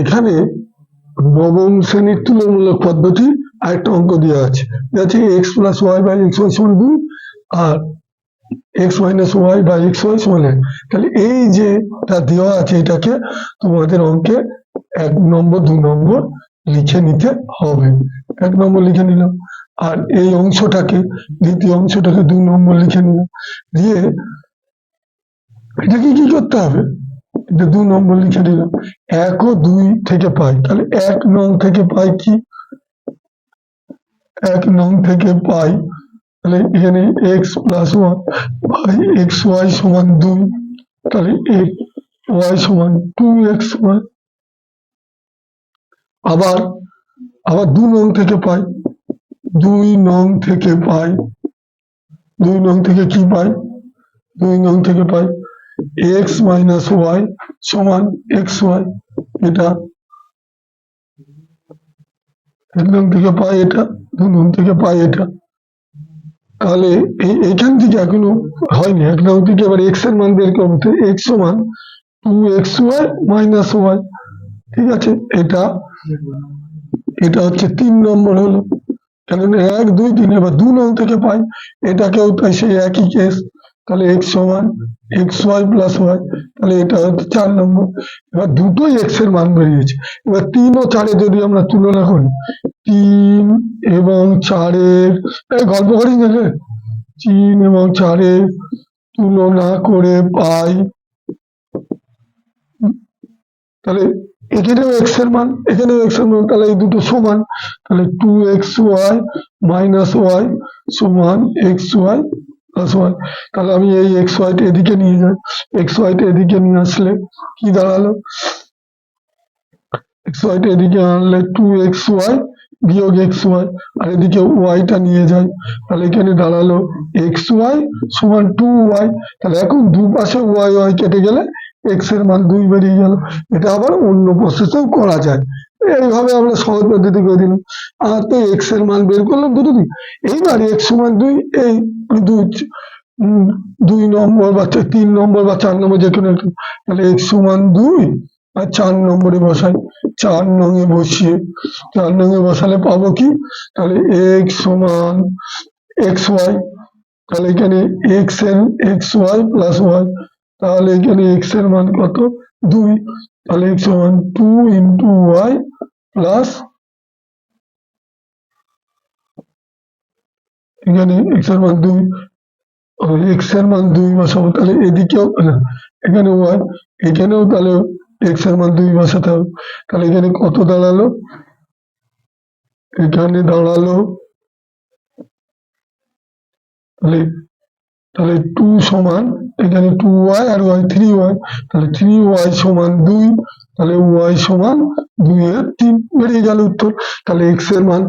এখানে নবম শ্রেণির তুলনামূলক পদ্ধতি আরেকটা অঙ্ক দেওয়া আছে। আছে x plus y by x y সমান দুই আর x minus y by x y সমান এক। তাহলে এই যেটা দেওয়া আছে এটাকে তোমাদের অঙ্কে এক নম্বর, দু নম্বর লিখে নিতে হবে। এক নম্বর লিখে নিলাম। আর এই অংশটাকে, দ্বিতীয় অংশটাকে দু নম্বর লিখে নিলাম। দিয়ে এটাকে কি করতে হবে? এটা দু নম্বর লিখে দিলাম এক ও দুই থেকে পাই। তাহলে এক নং থেকে পাই কি? এক নং থেকে পাই। তাহলে এখানে x plus one by x y সমান দুই। তাহলে এক্স ওয়াই সমান টু এক্স ওয়াই আবার আবার দু নং থেকে পাই। দুই নং থেকে পাই। দুই নং থেকে কি পাই? দুই নং থেকে পাই এক্স মাইনাস ওয়াই সমান এক্স ওয়াই এটা। এক নং থেকে পাই এটা দু থেকে পাই এটা। তাহলে এখান থেকে এখনও হয়নি এক নং থেকে এবার এক্সের মান বের করতে এক্স সমান two x y minus y ঠিক আছে? এটা এটা হচ্ছে তিন নম্বর হলো। কেননা এক, দুই, তিন, এবার দু নং থেকে পাই, এটাকেও তাই সেই একই কেস তাহলে এক্স সমান এক্স ওয়াই প্লাস ওয়াই তাহলে এটা হচ্ছে চার নম্বর। এবার দুটোই এক্সের মান বেরিয়েছে। এবার তিন ও চারে যদি আমরা তুলনা করি তিন এবং চারের গল্প করি রে? তিন এবং চারের তুলনা করে পাই। তাহলে এখানেও এক্সের মান এখানেও এক্সের মান তাহলে এই দুটো সমান। তাহলে two x y minus y সমান এক্স ওয়াই প্লাস ওয়াই তাহলে আমি এই এক্স ওয়াইটা এদিকে নিয়ে যাই। এক্স ওয়াইটা এদিকে নিয়ে আসলে কি দাঁড়াল? এক্স ওয়াইটা এদিকে আনলে টু এক্স ওয়াই বিয়োগ এক্স ওয়াই আর এদিকে ওয়াইটা নিয়ে যাই। তাহলে এখানে দাঁড়াল এক্স ওয়াই সমান টু ওয়াই তাহলে এখন দুপাশে ওয়াই ওয়াই কেটে গেলে এক্সের মান দুই বেরিয়ে গেল। এটা আবার অন্য প্রসেসেও করা যায়। এইভাবে আমরা সহজ পদ্ধতি করে দিলাম। আর তো এক্সের মান বের করলাম দুটো দিন। এইবার এক্স সমান দুই, এই দুই দুই নম্বর বা তিন নম্বর বা চার নম্বর যে কোনো তাহলে এক্স সমান দুই আর চার নম্বরে বসাই। চার নঙে বসিয়ে, চার নঙে বসালে পাবো কি? তাহলে এক্স সমান এক্স ওয়াই তাহলে এখানে এক্সের এক্স ওয়াই প্লাস ওয়াই তাহলে এখানে এক্সের মান কত? দুই। তাহলে এক্স সমান টু ইন্টু ওয়াই প্লাস এখানে এক্সের মান দুই। এক্সের মান দুই বসাবো তাহলে এদিকেও না, এখানে ওয়াই এখানেও তাহলে এক্সের মান দুই বসাতে হবে। তাহলে এখানে কত দাঁড়াল? এখানে দাঁড়াল তাহলে তাহলে টু সমান, এখানে টু ওয়াই আর ওয়াই থ্রি ওয়াই তাহলে থ্রি ওয়াই সমান দুই, তাহলে ওয়াই সমান দুই এর তিন, বেরিয়ে গেল উত্তর। তাহলে এক্সের মান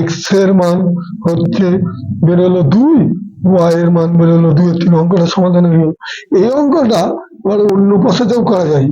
এক্সের মান হচ্ছে বেরোলো দুই ওয়াই এর মান বেরোলো দুই এর তিন, অঙ্কটা সমাধান হয়ে গেল এই অঙ্কটা আবার অন্য প্রসেসেও করা যায়।